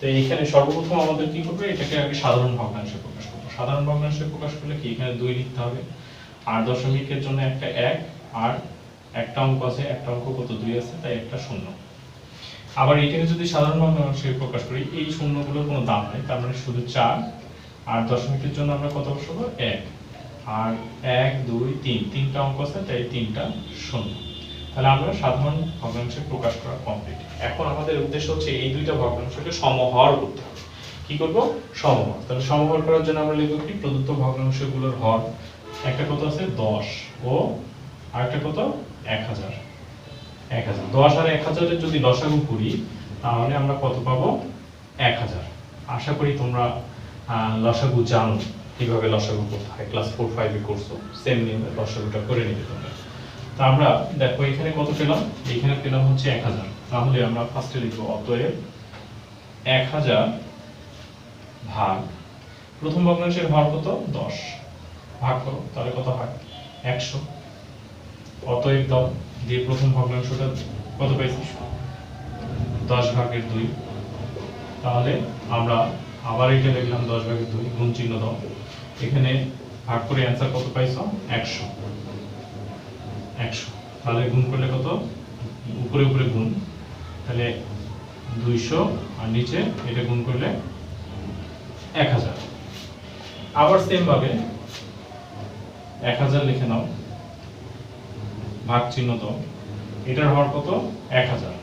তো এইখানে সর্বপ্রথম আমাদের কি করবে? এটাকে আগে সাধারণ ভগ্নাংশে প্রকাশ করব সাধারণ ভগ্নাংশে প্রকাশ করলে কি? এখানে দুই লিখতে হবে। আর দশমিকের জন্য একটা এক, আর একটা অঙ্ক আছে। একটা অঙ্ক কত? দুই আছে, তাই একটা শূন্য। আবার এটাকে যদি সাধারণ ভগ্নাংশে প্রকাশ করি, এই শূন্যগুলোর কোনো দাম নাই। তার মানে শুধু চার আর দশমিকের জন্য আমরা কত বসাবো? এক। আর এক, দুই, তিন। তিনটা অঙ্ক আছে, তাই তিনটা শূন্য। তাহলে আমরা সাধারণ ভগ্নাংশে প্রকাশ করা কমপ্লিট এখন আমাদের উদ্দেশ্য হচ্ছে এই দুইটা ভগ্নাংশকে সমহর করতে হবে। কি করব? সমহর। তাহলে সমহর করার জন্য আমরা লিখব কি? প্রদত্ত ভগ্নাংশগুলোর হর। একটা কত আছে? দশ। ও আরেকটা কত? এক হাজার। এক হাজার। দশ আর এক হাজারের যদি লসাগু করি, তাহলে আমরা কত পাবো? এক হাজার। আশা করি তোমরা লসাগু জানো কীভাবে লসাগু করতে হয়। ক্লাস ফোর ফাইভে করছ। সেম নিয়মে লসাগুটা করে নিতে তোমরা। তা আমরা, দেখো, এখানে কত পেলাম? এখানে পেলাম হচ্ছে এক হাজার। তাহলে আমরা ফার্স্টে লিখব অতএব এক হাজার ভাগ, প্রথম ভগ্নাংশের হর কত? দশ। ভাগ করো, তাহলে কত হয়? একশো। অতএব দাও, দিয়ে প্রথম ভগ্নাংশটা কত পাইছি দশ ভাগের দুই। তাহলে আমরা আবার এটা লিখলাম দশ ভাগের দুই, গুণ চিহ্ন দাও। এখানে ভাগ করে অ্যান্সার কত পাইছো? একশো। একশো। তাহলে গুণ করলে কত? উপরে উপরে গুণ। তাহলে দুইশো আর নিচে এটা গুণ করলে এক হাজার আবার সেম ভাবে এক হাজার লিখে নাও। ভাগ চিহ্ন দাও। এটার হওয়ার কত? এক হাজার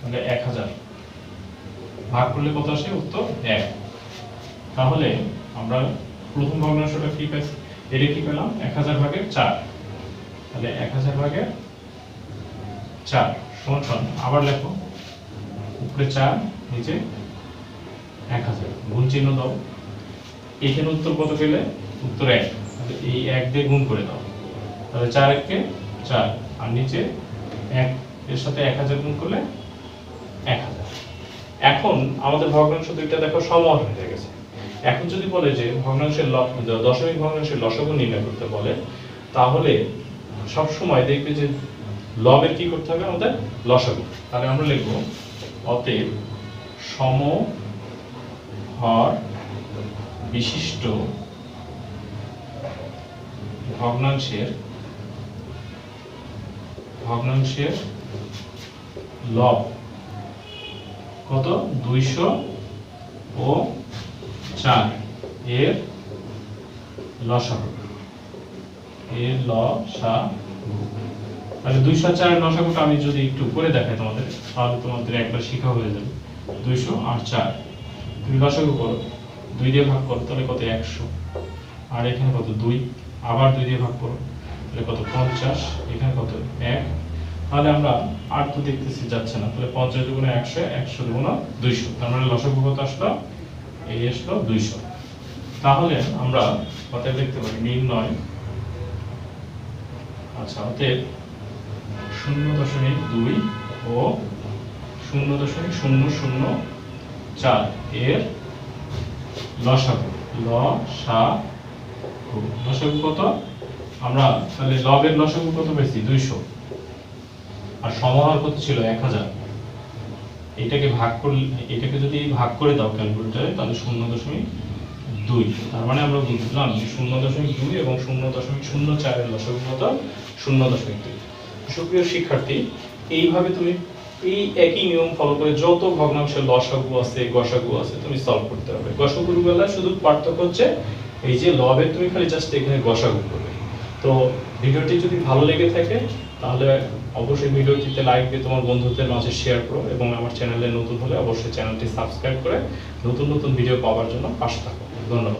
তাহলে এক হাজার ভাগ করলে কত আসে? উত্তর এক। তাহলে আমরা প্রথম ভগ্নাংশটা কি পাইছি? এটা কি পেলাম? এক হাজার ভাগের চার। তাহলে এক হাজার ভাগের চার সমান সমান আবার লেখো। উপরে চার, নিচে এক হাজার। গুণ চিহ্ন দাও। এখানে উত্তর কত পেলে? উত্তর এক। তাহলে এই এক দিয়ে গুণ করে দাও। তাহলে চার এককে চার। আর নিচে এক, এর সাথে এক হাজার গুণ করলে এক হাজার। এখন আমাদের ভগ্নাংশ দুইটা দেখো সমান হয়ে গেছে। এখন যদি বলে যে ভগ্নাংশের দশমিক ভগ্নাংশের লসাগু নির্ণয় করতে বলে, তাহলে সব সময় দেখবে যে লবের কি করতে হবে? আমাদের লসাগু তাহলে আমরা লিখব, অতএব সম হর বিশিষ্ট ভগ্নাংশের ভগ্নাংশের লব কত? দুইশো ও চার এর লসাগু এর লসাগু তাহলে দুইশো চারের লসাগুটা আমি যদি একটু করে দেখাই তোমাদের, তাহলে তোমাদের একবার শিখা হয়ে যাবে। দুইশো আর চার। তুমি লসাগু করো। দুই দিয়ে ভাগ করো, তাহলে কত? একশো। আর এখানে কত? দুই। আবার দুই দিয়ে ভাগ করো, তাহলে কত? পঞ্চাশ। এখানে কত? এক। তাহলে আমরা আর তো দেখতেছি যাচ্ছে না, তাহলে পঞ্চাশ দুগুণ একশো একশো দুগুণ দুইশো। তার মানে লসাগু কত আসলো, এই আসলো দুইশো। তাহলে আমরা অতএব দেখতে পারি, নির্ণয় আচ্ছা অতএব শূন্য দশমিক দুই ও শূন্য দশমিক শূন্য শূন্য চার এর লসাগু লসাগু। লসাগু কত? আমরা তাহলে লবের লসাগু কত পেয়েছি? দুইশো। আর সমাহার কত ছিল? এক হাজার। এটাকে ভাগ করলে এটাকে যদি ভাগ করে দাও ক্যালকুলেটরে, তাহলে শূন্য দশমিক দুই। তার মানে আমরা বুঝলাম যে শূন্য দশমিক দুই এবং শূন্য দশমিক শূন্য চারের লসাগু কত? শূন্য দশমিক দুই। সুপ্রিয় শিক্ষার্থী, এইভাবে তুমি এই একই নিয়ম ফলো করে যত ভগ্নাংশের লসাগু আছে, গসাগু আছে, তুমি সলভ করতে হবে। গসাগুর বেলা শুধু পার্থক্য হচ্ছে এই যে লবে তুমি খালি জাস্ট এখানে গসাগু করবে। তো ভিডিওটি যদি ভালো লেগে থাকে, তাহলে অবশ্যই ভিডিওটিতে লাইক দিয়ে তোমার বন্ধুদের মাঝে শেয়ার করো এবং আমার চ্যানেলে নতুন হলে অবশ্যই চ্যানেলটি সাবস্ক্রাইব করে নতুন নতুন ভিডিও পাওয়ার জন্য পাশে থাকো। どんどん